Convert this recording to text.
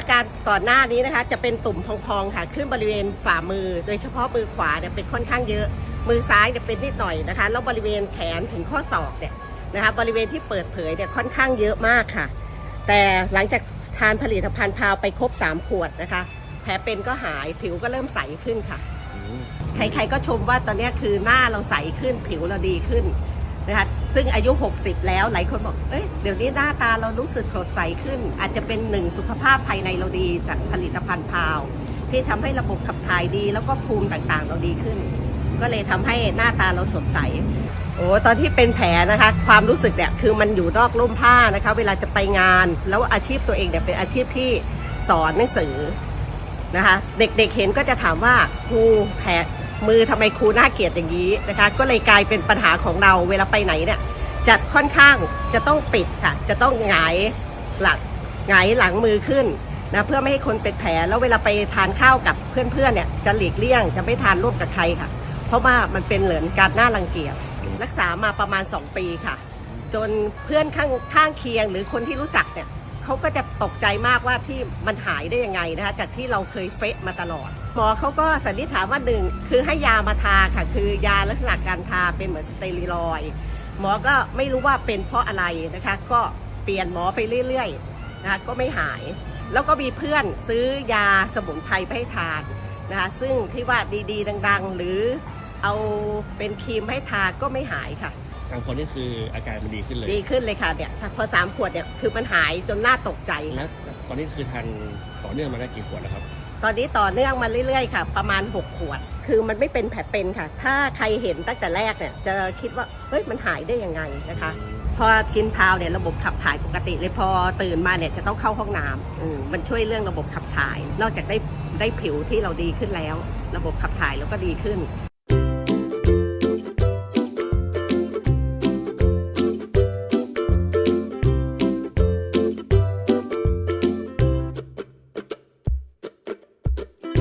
อาการก่อนหน้านี้นะคะจะเป็นตุ่มพองๆค่ะ ขึ้นบริเวณฝ่ามือ โดยเฉพาะมือขวาเนี่ยเป็นค่อนข้างเยอะ มือซ้ายเนี่ยเป็นนิดหน่อยนะคะ แล้วบริเวณแขนถึงข้อศอกเนี่ยนะคะบริเวณที่เปิดเผยเนี่ยค่อนข้างเยอะมากค่ะ แต่หลังจากทานผลิตภัณฑ์พาวไปครบ 3 ขวดนะคะ แผลเป็นก็หายผิวก็เริ่มใสขึ้นค่ะ ใครๆก็ชมว่าตอนเนี้ยคือหน้าเราใสขึ้นผิวเราดีขึ้น นะคะซึ่งอายุ 60 แล้วหลายคนบอก เอ้ยเดี๋ยวนี้หน้าตาเรารู้สึกสดใสขึ้น อาจจะเป็นหนึ่งสุขภาพภายในเราดีจากผลิตภัณฑ์พาว ที่ทำให้ระบบขับถ่ายดี แล้วก็ภูมิต่างๆ เราดีขึ้น ก็เลยทำให้หน้าตาเราสดใสโอ้ตอนที่เป็นแผลนะคะ ความรู้สึกเนี่ยคือมันอยู่นอกร่มผ้านะคะ เวลาจะไปงาน แล้วอาชีพตัวเองเนี่ยเป็นอาชีพที่สอนหนังสือนะคะ เด็กๆเห็นก็จะถามว่าครูแผล มือทำไมครูน่าเกลียดอย่างนี้นะคะ ก็เลยกลายเป็นปัญหาของเราเวลาไปไหนเนี่ยจะค่อนข้างจะต้องปิดค่ะ จะต้องหงายหลังหงายหลังมือขึ้นนะเพื่อไม่ให้คนเป็นแผลแล้วเวลาไปทานข้าวกับเพื่อนๆเนี่ยจะหลีกเลี่ยงจะไม่ทานร่วมกับใครค่ะ เพราะว่ามันเป็นเหมือนการหน่ารังเกียจรักษามาประมาณ 2 ปีค่ะ จนเพื่อนข้างข้างเคียงหรือคนที่รู้จักเนี่ยเขาก็จะตกใจมากว่าที่มันหายได้ยังไงนะคะจากที่เราเคยเฟะมาตลอด หมอเขาก็สันนิษฐานว่าหนึ่งคือให้ยามาทาค่ะ คือยาลักษณะการทาเป็นเหมือนสเตียรอยด์หมอก็ไม่รู้ว่าเป็นเพราะอะไรนะคะ ก็เปลี่ยนหมอไปเรื่อยๆนะคะก็ไม่หาย แล้วก็มีเพื่อนซื้อยาสมุนไพรไปให้ทานนะคะซึ่งที่ว่าดีๆ ดังๆ หรือเอาเป็นครีมให้ทาก็ไม่หายค่ะสามคนนี่คืออาการมันดีขึ้นเลย ดีขึ้นเลยค่ะเนี่ยพอสามขวดเนี่ยคือมันหายจนน่าตกใจแล้วตอนนี้คือทานต่อเนื่องมาได้กี่ขวดแล้วครับ ตอนนี้ต่อเนื่องมาเรื่อยๆค่ะ ประมาณ 6 ขวด คือมันไม่เป็นแผลเป็นค่ะ ถ้าใครเห็นตั้งแต่แรกเนี่ยจะคิดว่าเฮ้ยมันหายได้ยังไงนะคะ พอกินพาวเนี่ยระบบขับถ่ายปกติเลยพอตื่นมาเนี่ยจะต้องเข้าห้องน้ำอืมมันช่วยเรื่องระบบขับถ่าย นอกจากได้ได้ผิวที่เราดีขึ้นแล้ว ระบบขับถ่ายเราก็ดีขึ้น